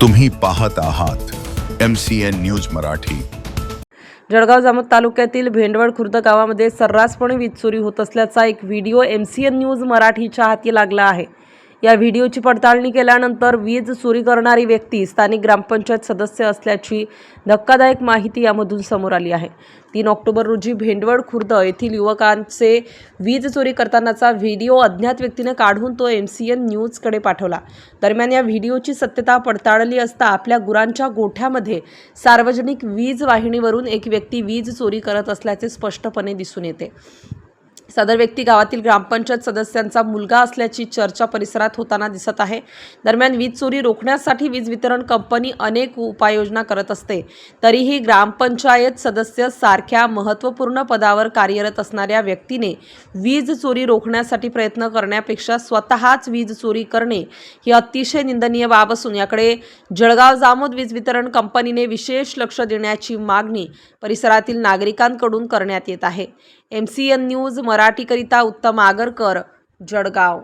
तुम्ही पाहत आहात M C N news Marathi. Jalgaon Jamod तालुक्यातील भेंडवड खुर्द गावामध्ये सर्रासपणे वीज चोरी होत असल्याचा एक video M C N news मराठीच्या हाती लागला आहे. या व्हिडिओची पडताळणी केल्यानंतर वीज चोरी करणारी व्यक्ती स्थानिक ग्रामपंचायत सदस्य असल्याची धक्कादायक माहिती यामधून समोर आली आहे. तीन ऑक्टोबर रोजी भेंडवड खुर्द येथील युवकांचे वीज चोरी करतानाचा व्हिडिओ अज्ञात व्यक्तीने काढून तो एम सी एन न्यूजकडे पाठवला. दरम्यान या व्हिडिओची सत्यता पडताळली असता आपल्या गुरांच्या गोठ्यामध्ये सार्वजनिक वीज वाहिनीवरून एक व्यक्ती वीज चोरी करत असल्याचे स्पष्टपणे दिसून येते. सदर व्यक्ती गावातील ग्रामपंचायत सदस्यांचा मुलगा असल्याची चर्चा परिसरात होताना दिसत आहे. दरम्यान वीज चोरी रोखण्यासाठी वीज वितरण कंपनी अनेक उपाययोजना करत असते. तरीही ग्रामपंचायत सदस्य सारख्या महत्त्वपूर्ण पदावर कार्यरत असणाऱ्या व्यक्तीने वीज चोरी रोखण्यासाठी प्रयत्न करण्यापेक्षा स्वतःच वीज चोरी करणे ही अतिशय निंदनीय बाब असून याकडे जळगाव जामोद वीज वितरण कंपनीने विशेष लक्ष देण्याची मागणी परिसरातील नागरिकांकडून करण्यात येत आहे. एम सी एन न्यूज मराठीकरिता उत्तम आगरकर जळगाव.